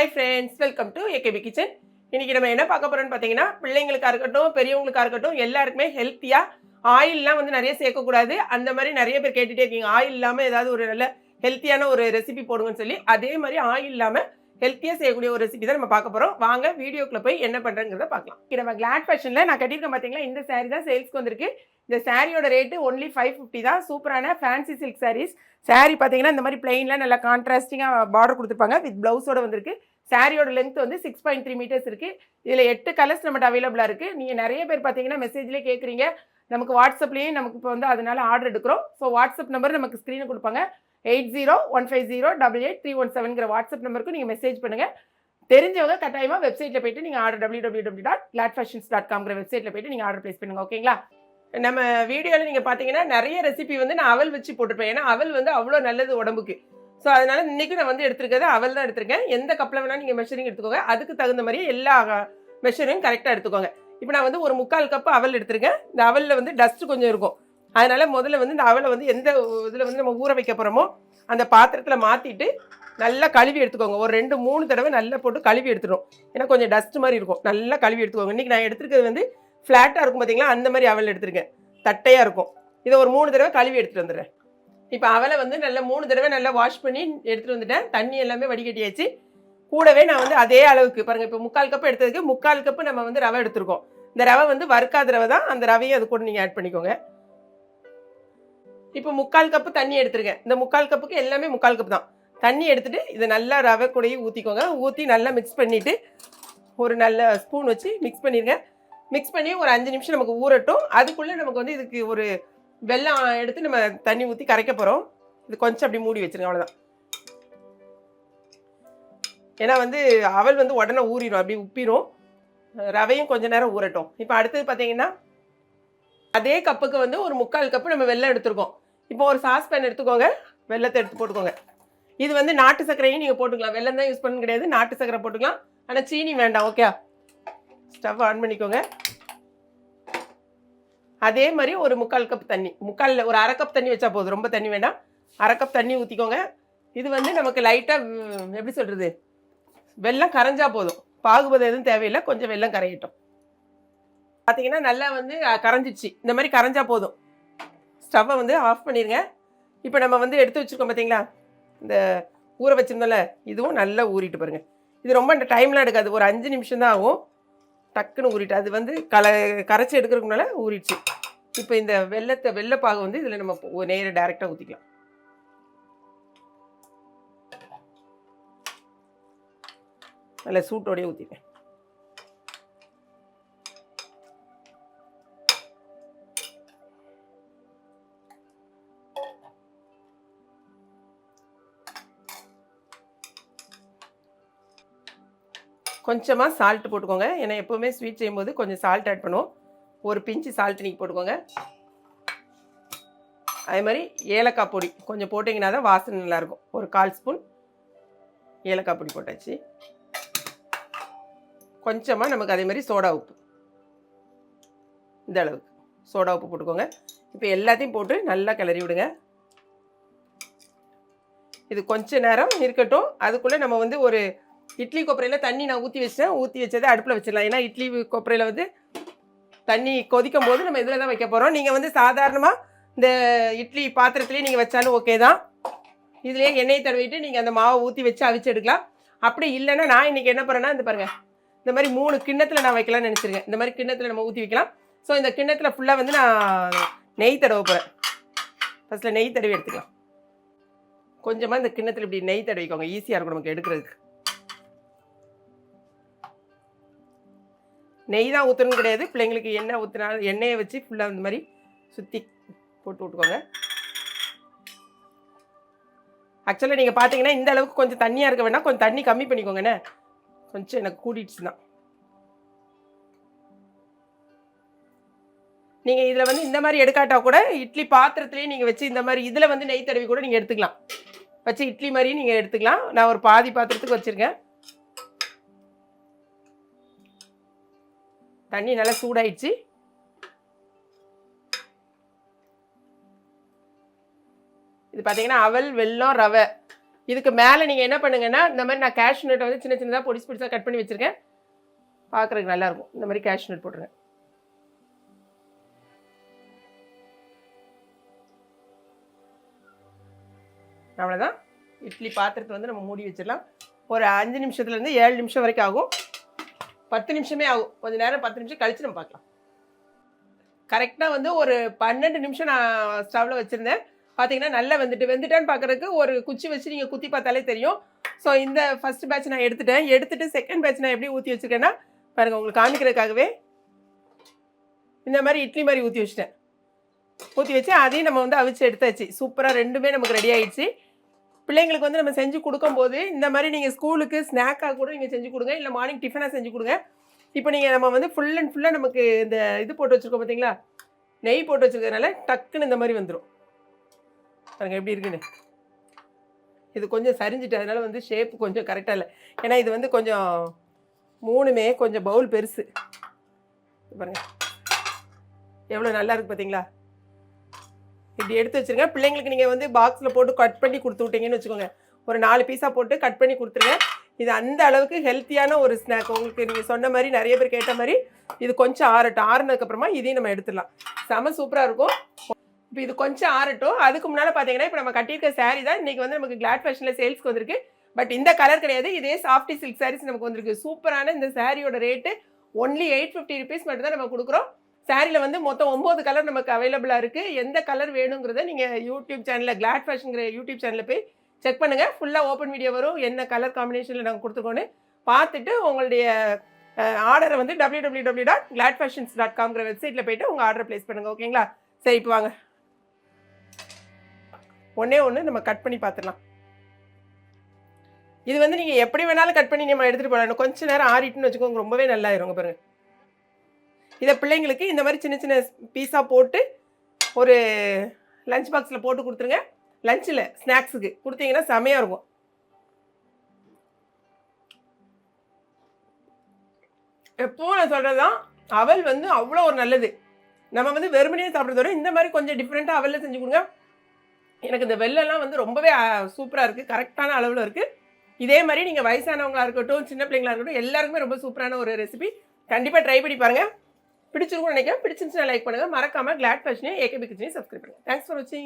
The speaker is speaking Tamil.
Hi friends welcome to AKB kitchen இன்றைக்கி நம்ம என்ன பார்க்க போகிறோம்னு பார்த்தீங்கன்னா பிள்ளைங்களுக்கா இருக்கட்டும் பெரியவங்களுக்கா இருக்கட்டும் எல்லாருக்குமே ஹெல்த்தியாக ஆயில்லாம் வந்து நிறைய சேர்க்கக்கூடாது. அந்த மாதிரி நிறைய பேர் கேட்டுட்டே இருக்கீங்க. ஆயில் இல்லாமல் ஏதாவது ஒரு நல்ல ஹெல்த்தியான ஒரு ரெசிபி போடுங்கன்னு சொல்லி அதே மாதிரி ஆயில் இல்லாமல் ஹெல்த்தியாக செய்யக்கூடிய ஒரு ரெசிபி தான் நம்ம பார்க்க போகிறோம் வாங்க வீடியோக்குள்ளே போய் என்ன பண்ணுறங்கிறத பார்க்கலாம். நம்ம கிளாட் ஃபேஷனில் நான் கட்டியிருக்கேன் பார்த்தீங்களா? இந்த சாரீ தான் சேல்ஸ்க்கு வந்திருக்கு. இந்த சாரியோட ரேட்டு ஒன்லி ஃபைவ் ஃபிஃப்டி தான். சூப்பரான ஃபேன்சி சில்க் சாரீஸ் saree பார்த்தீங்கன்னா இந்த மாதிரி பிளெயினில் நல்லா கான்ட்ராஸ்டிங்காக பார்டர் கொடுத்துருப்பாங்க. வித் ப்ளவுஸோட வந்திருக்கு. சாரியோட லென்த் வந்து சிக்ஸ் பாயிண்ட் த்ரீ மீட்டர்ஸ் இருக்குது இதில் எட்டு கலர்ஸ் நம்மகிட்ட அவைலபிளாக இருக்குது நீங்கள் நிறைய பேர் பார்த்தீங்கன்னா மெசேஜ்லேயே கேட்குறீங்க நமக்கு வாட்ஸ்அப்லேயும் நமக்கு இப்போ வந்து அதனால ஆர்டர் எடுக்கிறோம். ஸோ வாட்ஸ்அப் நம்பர் நமக்கு ஸ்க்ரீனை கொடுப்பாங்க. Eight zero one five zero double eight three one செவன்கிற WhatsApp நம்பருக்கு நீங்கள் மெசேஜ் பண்ணுங்கள் தெரிஞ்சவங்க கட்டாயமாக வெப்சைட்டில் போயிட்டு நீங்கள் order W W W dot glad fashions dot காம்ங்கிற வெப்சைட்டில் போயிட்டு நீங்கள் ஆர்டர் ப்ளேஸ் பண்ணுங்கள் ஓகேங்களா நம்ம வீடியோவில் நீங்கள் பார்த்தீங்கன்னா நிறைய ரெசிபி வந்து நான் அவல் வச்சு போட்டிருப்பேன். ஏன்னா அவல் வந்து அவ்வளோ நல்லது உடம்புக்கு. ஸோ அதனால் இன்றைக்கும் நான் வந்து எடுத்துருக்கிறது அவல் தான் எடுத்திருக்கேன். எந்த கப்பில் வேணால் நீங்கள் மெஷரிங் எடுத்துக்கோங்க. அதுக்கு தகுந்த மாதிரி எல்லா மெஷரையும் கரெக்டாக எடுத்துக்கோங்க. இப்போ நான் வந்து ஒரு முக்கால் கப் அவல் எடுத்திருக்கேன். இந்த அவலில் வந்து டஸ்ட் கொஞ்சம் இருக்கும். அதனால் முதல்ல வந்து இந்த அவலை வந்து எந்த இதில் வந்து நம்ம ஊற வைக்க போகிறோமோ அந்த பாத்திரத்தில் மாற்றிட்டு நல்லா கழுவி எடுத்துக்கோங்க. ஒரு ரெண்டு மூணு தடவை நல்லா போட்டு கழுவி எடுத்துடும் ஏன்னா கொஞ்சம் டஸ்ட் மாதிரி இருக்கும். நல்லா கழுவி எடுத்துக்கோங்க. இன்றைக்கி நான் எடுத்துருக்கிறது வந்து ஃப்ளாட்டாக இருக்கும் பார்த்தீங்களா அந்த மாதிரி அவல் எடுத்திருக்கேன். தட்டையாக இருக்கும். இதை ஒரு மூணு தடவை கழுவி எடுத்துகிட்டு வந்துடுறேன். இப்போ அவலை வந்து நல்லா மூணு தடவை நல்லா வாஷ் பண்ணி எடுத்துகிட்டு வந்துட்டேன். தண்ணி எல்லாமே வடிகட்டியாச்சு. கூடவே நான் வந்து அதே அளவுக்கு பாருங்கள் இப்போ முக்கால் கப்பு எடுத்ததுக்கு முக்கால் கப்பு நம்ம வந்து ரவை எடுத்திருக்கோம். இந்த ரவை வந்து வறுக்காத ரவை தான். அந்த ரவையும் அது கூட நீங்கள் ஆட் பண்ணிக்கோங்க. இப்போ முக்கால் கப்பு தண்ணி எடுத்துருக்கேன். இந்த முக்கால் கப்புக்கு எல்லாமே முக்கால் கப்பு தான். தண்ணி எடுத்துகிட்டு இதை நல்லா ரவை கூடயே ஊற்றிக்கோங்க ஊற்றி நல்லா மிக்ஸ் பண்ணிவிட்டு ஒரு நல்ல ஸ்பூன் வச்சு மிக்ஸ் பண்ணிடுங்க மிக்ஸ் பண்ணி ஒரு அஞ்சு நிமிஷம் நமக்கு ஊறட்டும். அதுக்குள்ளே நமக்கு வந்து இதுக்கு ஒரு வெல்லம் எடுத்து நம்ம தண்ணி ஊற்றி கரைக்க போகிறோம் இது கொஞ்சம் அப்படி மூடி வச்சிருங்க அவ்வளோதான் ஏன்னா வந்து அவல் வந்து உடனே ஊறிடும் அப்படி உப்பிடும் ரவையும் கொஞ்ச நேரம் ஊறட்டும். இப்போ அடுத்தது பார்த்தீங்கன்னா அதே கப்புக்கு வந்து ஒரு முக்கால் கப்பு நம்ம வெல்லம் எடுத்துருக்கோம். இப்போ ஒரு சாஸ் பேன் எடுத்துக்கோங்க வெல்லத்தை எடுத்து போட்டுக்கோங்க. இது வந்து நாட்டு சர்க்கரையும் நீங்கள் போட்டுக்கலாம். வெள்ளம் தான் யூஸ் பண்ண கிடையாது நாட்டு சர்க்கரை போட்டுக்கலாம். ஆனால் சீனி வேண்டாம் ஓகே ஸ்டவ் ஆன் பண்ணிக்கோங்க. அதே மாதிரி ஒரு முக்கால் கப் தண்ணி. முக்கால் ஒரு அரை கப் தண்ணி வச்சா போதும். ரொம்ப தண்ணி வேண்டாம். அரை கப் தண்ணி ஊற்றிக்கோங்க இது வந்து நமக்கு லைட்டாக எப்படி சொல்கிறது வெல்லம் கரைஞ்சா போதும். பாகுபதம் எதுவும் தேவையில்லை. கொஞ்சம் வெல்லம் கரையட்டும். பார்த்தீங்கன்னா நல்லா வந்து கரைஞ்சிச்சு இந்த மாதிரி கரைஞ்சா போதும். ஸ்டவ்வை வந்து ஆஃப் பண்ணிடுங்க இப்போ நம்ம வந்து எடுத்து வச்சுருக்கோம் பார்த்தீங்களா இந்த ஊற வச்சுருந்தோம்ல இதுவும் நல்லா ஊறிட்டு பாருங்கள் இது ரொம்ப டைம்லாம் எடுக்காது. ஒரு அஞ்சு நிமிஷம் தான் ஆகும். டக்குன்னு ஊறிட்டு அது வந்து கல கரைச்சி எடுக்கிறதுக்குனால ஊறிடுச்சு. இப்போ இந்த வெள்ளத்தை வெள்ளைப்பாகு வந்து இதில் நம்ம நேராக டேரெக்டாக ஊற்றிக்கலாம் நல்லா சூட்டோடய ஊற்றிட்டேன் கொஞ்சமாக சால்ட் போட்டுக்கோங்க. ஏன்னா எப்போவுமே ஸ்வீட் செய்யும்போது கொஞ்சம் சால்ட் ஆட் பண்ணுவோம். ஒரு பிஞ்சு சால்ட் நீங்கள் போட்டுக்கோங்க. அதே மாதிரி ஏலக்காய் பொடி கொஞ்சம் போட்டிங்கன்னா தான் வாசனை நல்லாயிருக்கும் ஒரு கால் ஸ்பூன் ஏலக்காய் பொடி போட்டாச்சு. கொஞ்சமாக நமக்கு அதே மாதிரி சோடா உப்பு. இந்த அளவுக்கு. சோடா உப்பு போட்டுக்கோங்க. இப்போ எல்லாத்தையும் போட்டு நல்லா கிளறி விடுங்க. இது கொஞ்ச நேரம் இருக்கட்டும். அதுக்குள்ளே நம்ம வந்து ஒரு இட்லி கொப்பரையில் தண்ணி நான் ஊற்றி வச்சேன் ஊற்றி வச்சதை அடுப்பில் வச்சிடலாம். ஏன்னா இட்லி கொப்பரையில் வந்து தண்ணி கொதிக்கும் போது நம்ம இதில் தான் வைக்க போகிறோம் நீங்கள் வந்து சாதாரணமாக இந்த இட்லி பாத்திரத்துலேயே நீங்கள் வச்சாலும் ஓகே தான். இதுலேயே எண்ணெய் தடவிட்டு நீங்கள் அந்த மாவை ஊற்றி வச்சு அவிச்சு எடுக்கலாம். அப்படி இல்லைன்னா நான் இன்றைக்கி என்ன பண்ணுறேன்னா இந்த பாருங்கள் இந்த மாதிரி மூணு கிண்ணத்தில் நான் வைக்கலாம்னு நினச்சிருக்கேன். இந்த மாதிரி கிண்ணத்தில் நம்ம ஊற்றி வைக்கலாம். ஸோ இந்த கிண்ணத்தில் ஃபுல்லாக வந்து நான் நெய் தடவ போகிறேன் ஃபஸ்ட்டில் நெய் தடவி எடுத்துக்கலாம். கொஞ்சமாக இந்த கிண்ணத்தில் இப்படி நெய் தடவிக்கோங்க. ஈஸியாக இருக்கும் நமக்கு எடுக்கிறதுக்கு. நெய் தான் ஊற்றணும் கிடையாது. பிள்ளைங்களுக்கு எண்ணெய் ஊற்றினா எண்ணெயை வச்சு ஃபுல்லாக இந்த மாதிரி சுற்றி போட்டு விட்டுக்கோங்க. ஆக்சுவலாக நீங்கள் பார்த்தீங்கன்னா இந்த அளவுக்கு கொஞ்சம் தண்ணியாக இருக்க வேணால் கொஞ்சம் தண்ணி கம்மி பண்ணிக்கோங்கண்ணே கொஞ்சம் எனக்கு கூட்டிடுச்சு தான் நீங்கள் இதில் வந்து இந்த மாதிரி எடுக்காட்டா கூட இட்லி பாத்திரத்துலேயே நீங்கள் வச்சு இந்த மாதிரி இதில் வந்து நெய் தடவி கூட நீங்கள் எடுத்துக்கலாம். வச்சு இட்லி மாதிரியும் நீங்கள் எடுத்துக்கலாம். நான் ஒரு பாதி பாத்திரத்துக்கு வச்சுருக்கேன். தண்ணி நல்லா சூடாயிடுச்சு. இது பார்த்தீங்கன்னா அவல் வெல்லம் ரவை. இதுக்கு மேலே நீங்கள் என்ன பண்ணுங்கன்னா இந்த மாதிரி நான் கேஷ் நட்டை வந்து சின்ன சின்னதாக பொடிசு பொடிசாக கட் பண்ணி வச்சுருக்கேன். பார்க்குறதுக்கு நல்லாயிருக்கும் இந்த மாதிரி கேஷ் நட் போட்டுருங்க. அவ்வளோதான் இட்லி பாத்திரத்தை வந்து நம்ம மூடி வச்சிடலாம். ஒரு அஞ்சு நிமிஷத்துலேருந்து ஏழு நிமிஷம் வரைக்கும் ஆகும். பத்து நிமிஷமே ஆகும். கொஞ்ச நேரம் பத்து நிமிஷம் கழிச்சு நம்ம பார்க்கலாம். கரெக்டாக வந்து ஒரு பன்னெண்டு நிமிஷம் நான் ஸ்டவ்வில் வச்சுருந்தேன். பார்த்தீங்கன்னா நல்லா வெந்துட்டு வெந்துட்டான்னு பார்க்குறதுக்கு ஒரு குச்சி வச்சு நீங்கள் குத்தி பார்த்தாலே தெரியும். ஸோ இந்த ஃபர்ஸ்ட் பேட்ச் நான் எடுத்துட்டேன். எடுத்துட்டு செகண்ட் பேட்ச் நான் எப்படி ஊற்றி வச்சுருக்கேன்னா பாருங்கள் உங்களுக்கு காமிக்கிறதுக்காகவே இந்த மாதிரி இட்லி மாதிரி ஊற்றி வச்சுட்டேன். ஊற்றி வச்சு அதையும் நம்ம வந்து அவிச்சு எடுத்தாச்சு. சூப்பராக ரெண்டுமே நமக்கு ரெடி ஆயிடுச்சு. பிள்ளைங்களுக்கு வந்து நம்ம செஞ்சு கொடுக்கும்போது இந்த மாதிரி நீங்கள் ஸ்கூலுக்கு ஸ்நாக்காக கூட நீங்கள் செஞ்சு கொடுங்க இல்லை மார்னிங் டிஃபனாக செஞ்சு கொடுங்க. இப்போ நீங்கள் நம்ம வந்து ஃபுல் அண்ட் ஃபுல்லாக நமக்கு இந்த இது போட்டு வச்சுருக்கோம் பார்த்தீங்களா நெய் போட்டு வச்சுருக்கிறதுனால டக்குன்னு இந்த மாதிரி வந்துடும் பாருங்க எப்படி இருக்குன்னு. இது கொஞ்சம் சரிஞ்சிட்டு அதனால் வந்து ஷேப் கொஞ்சம் கரெக்டாக இல்லை. ஏன்னா இது வந்து கொஞ்சம் மூணுமே கொஞ்சம் பவுல் பெருசு. பாருங்கள் பாருங்க. எவ்வளோ நல்லா இருக்கு பார்த்தீங்களா இப்படி எடுத்து வச்சுருங்க. பிள்ளைங்களுக்கு நீங்கள் வந்து பாக்ஸில் போட்டு கட் பண்ணி கொடுத்து விட்டீங்கன்னு வச்சுக்கோங்க. ஒரு நாலு பீஸாக போட்டு கட் பண்ணி கொடுத்துருங்க. இது அந்த அளவுக்கு ஹெல்த்தியான ஒரு ஸ்நாக் உங்களுக்கு நீங்கள் சொன்ன மாதிரி நிறைய பேர் கேட்ட மாதிரி இது கொஞ்சம் ஆறட்டும். ஆறுனதுக்கப்புறமா இதையும் நம்ம எடுத்துடலாம். செம சூப்பராக இருக்கும். இப்போ இது கொஞ்சம் ஆறட்டும். அதுக்கு முன்னால் பார்த்தீங்கன்னா இப்போ நம்ம கட்டியிருக்க saree தான் இன்றைக்கி வந்து நமக்கு கிளாட் ஃபேஷனில் சேல்ஸ்க்கு வந்திருக்கு. பட் இந்த கலர் கிடையாது. இதே சாஃப்டி சில்க் சாரீஸ் நமக்கு வந்திருக்கு. சூப்பரான இந்த சாரியோட rate only eight fifty rupees மட்டும் தான் நம்ம கொடுக்குறோம். சாரியில் வந்து மொத்தம் ஒம்பது கலர் நமக்கு அவைலபிளாக இருக்குது எந்த கலர் வேணுங்கிறத நீங்கள் யூடியூப் சேனலில் கிளாட் ஃபேஷனுங்கிற யூடியூப் சேனலில் போய் செக் பண்ணுங்கள் ஃபுல்லாக ஓப்பன் வீடியோ வரும். என்ன கலர் காம்பினேஷனில் நாங்கள் கொடுத்துருக்கோன்னு பார்த்துட்டு உங்களுடைய ஆர்டரை வந்து W W W dot glad fashions dot காம்ங்கிற வெப்சைட்டில் போயிட்டு உங்கள் ஆர்டர் ப்ளேஸ் பண்ணுங்கள் ஓகேங்களா சரி இப்போ வாங்க. ஒன்றே ஒன்று நம்ம கட் பண்ணி பார்த்துடலாம். இது வந்து நீங்கள் எப்படி வேணாலும் கட் பண்ணி நம்ம எடுத்துகிட்டு போகலாம் கொஞ்ச நேரம் ஆறிட்டுன்னு வச்சுக்கோங்க. ரொம்பவே நல்லா இருக்கும் பாருங்கள் இதை பிள்ளைங்களுக்கு இந்த மாதிரி சின்ன சின்ன பீஸாக போட்டு ஒரு லஞ்ச் பாக்ஸில் போட்டு கொடுத்துருங்க. லஞ்சில் ஸ்நாக்ஸுக்கு கொடுத்தீங்கன்னா செமையாக இருக்கும். எப்போவும் நான் சொல்கிறது தான் அவல் வந்து அவ்வளோ ஒரு நல்லது. நம்ம வந்து வெறுமனையே சாப்பிட்றத விட இந்த மாதிரி கொஞ்சம் டிஃப்ரெண்ட்டாக அவலில் செஞ்சு கொடுங்க. எனக்கு இந்த வெள்ளெல்லாம் வந்து ரொம்பவே சூப்பராக இருக்குது கரெக்டான அளவில் இருக்குது இதே மாதிரி நீங்கள் வயசானவங்களாக இருக்கட்டும் சின்ன பிள்ளைங்களா இருக்கட்டும் எல்லாருக்குமே ரொம்ப சூப்பரான ஒரு ரெசிபி கண்டிப்பாக ட்ரை பண்ணி பாருங்கள் பிடிச்சிருக்கும்னு நினைக்கிறேன். பிடிச்சிருந்துச்சுன்னா லைக் பண்ணுங்கள் மறக்காமல் கிளாட் ஃபேஷனையும் ஏகேபி கிச்சனையும் சப்ஸ்கிரைப் பண்ணுங்கள் தேங்க்ஸ் ஃபார் வாட்சிங்